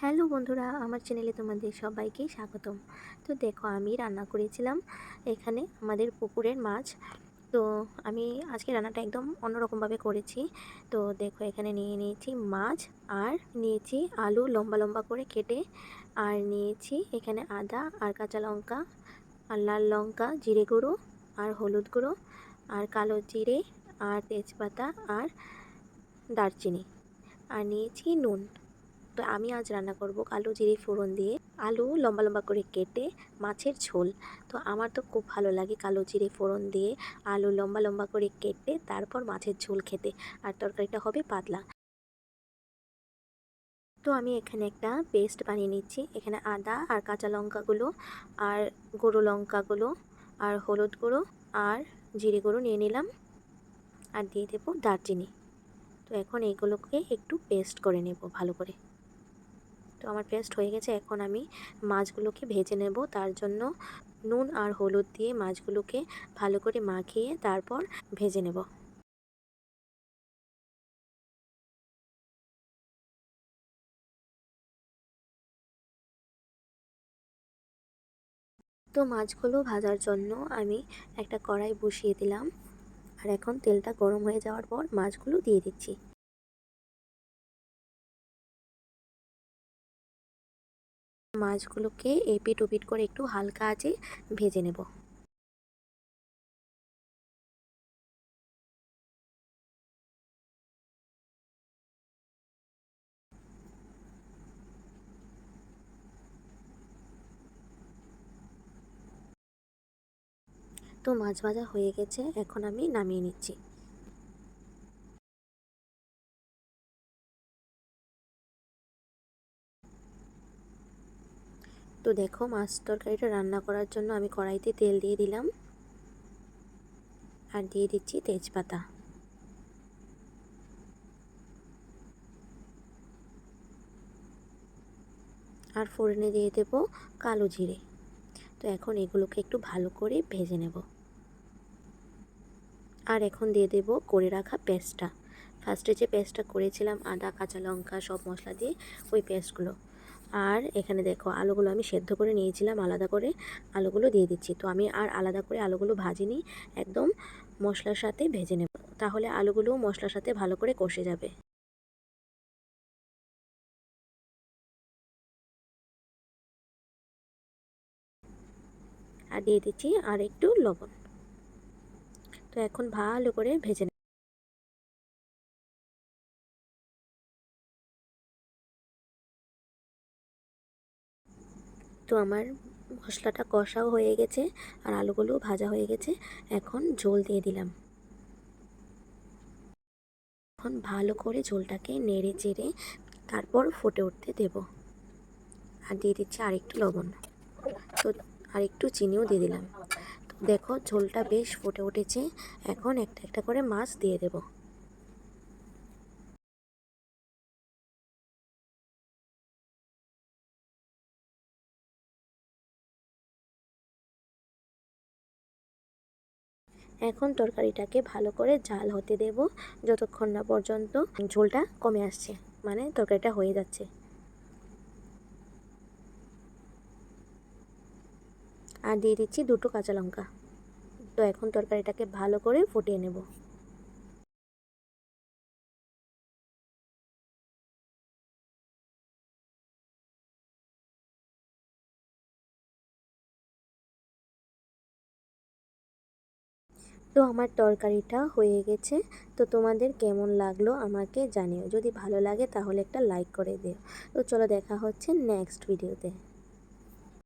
Hello বন্ধুরা, আমার চ্যানেলে তোমাদের সবাইকে স্বাগতম। তো দেখো, আমি রান্না করেছিলাম এখানে আমাদের পুকুরের মাছ। তো আমি আজকে রান্নাটা একদম অন্যরকমভাবে করেছি। তো দেখো, এখানে নিয়ে নিয়েছি মাছ আর নিয়েছি আলু লম্বা লম্বা করে কেটে আর নিয়েছি এখানে আদা আর কাঁচা লঙ্কা আর লাল লঙ্কা, জিরে গুঁড়ো আর হলুদ গুঁড়ো আর কালো জিরে আর তেজপাতা আর দারচিনি। আর নিয়েছি নুন। তো আমি আজ রান্না করব কালো জিরে ফোড়ন দিয়ে। আলু লম্বা লম্বা করে কেটে মাছের ঝোল। তো আমার তো খুব ভালো লাগে কালো জিরে ফোড়ন দিয়ে আলু লম্বা লম্বা করে কেটে তারপর মাছের ঝোল খেতে। আর তরকারিটা হবে পাতলা। তো আমি এখানে একটা পেস্ট বানিয়ে নিচ্ছি। এখানে আদা আর কাঁচা লঙ্কাগুলো আর গুঁড়ো লঙ্কাগুলো আর হলুদ গুঁড়ো আর জিরে গুঁড়ো নিয়ে নিলাম। আর দিয়ে দেবো দারচিনি। তো এখন এইগুলোকে একটু পেস্ট করে নেব ভালো করে। তো আমার পেস্ট হয়ে গেছে। এখন আমি মাছগুলোকে ভেজে নেব। তার জন্য নুন আর হলুদ দিয়ে মাছগুলোকে ভালো করে মাখিয়ে তারপর ভেজে নেব। তো মাছগুলো ভাজার জন্য আমি একটা কড়াই বসিয়ে দিলাম। আর এখন তেলটা গরম হয়ে যাওয়ার পর মাছগুলো দিয়ে দিচ্ছি। মাছগুলোকে এপিট ওপিট করে একটু হালকা আঁচে ভেজে নেব। তো মাছ ভাজা হয়ে গেছে, এখন আমি নামিয়ে নিচ্ছি। তো দেখো, মাছ তরকারিটা রান্না করার জন্য আমি কড়াইতে তেল দিয়ে দিলাম। আর দিয়ে দিচ্ছি তেজপাতা। আর ফোড়নে দিয়ে দেব কালো জিরে। তো এখন এগুলোকে একটু ভালো করে ভেজে নেব। আর এখন দিয়ে দেব করে রাখা পেস্টটা। ফার্স্টে যে পেস্টটা করেছিলাম, আদা, কাঁচা লঙ্কা সব মশলা দিয়ে ওই পেস্টগুলো। আর এখানে দেখো আলুগুলো আমি সেদ্ধ করে নিয়েছিলাম আলাদা করে আলুগুলো দিয়ে দিচ্ছি। তো আমি আর আলাদা করে আলুগুলো ভাজিনি, একদম মশলার সাথে ভেজে নেব। তাহলে আলুগুলো মশলার সাথে ভালো করে কষে যাবে। আর দিয়ে দিচ্ছি আর একটু লবণ। তো এখন ভালো করে ভেজে তো আমার মশলাটা কষাও হয়ে গেছে আর আলুগুলো ভাজা হয়ে গেছে। এখন ঝোল দিয়ে দিলাম। এখন ভালো করে ঝোলটাকে নেড়ে চেড়ে তারপর ফুটে উঠতে দেব। আর দিয়ে দিচ্ছি আরেকটু লবণ। তো আরেকটু চিনিও দিয়ে দিলাম। তো দেখো ঝোলটা বেশ ফুটে উঠেছে। এখন একটা একটা করে মাছ দিয়ে দেবো। এখন তরকারিটাকে ভালো করে জাল হতে দেব। যতক্ষণ না পর্যন্ত ঝোলটা কমে আসছে মানে তরকারিটা হয়ে যাচ্ছে। আর দিয়ে দিচ্ছি দুটো কাঁচা লঙ্কা। তো এখন তরকারিটাকে ভালো করে ফুটিয়ে নেব। তো আমার তরকারিটা হয়ে গেছে। তো তোমাদের কেমন লাগল আমাকে জানিও। যদি ভালো লাগে তাহলে একটা লাইক করে দিও। তো চলো দেখা হচ্ছে নেক্সট ভিডিওতে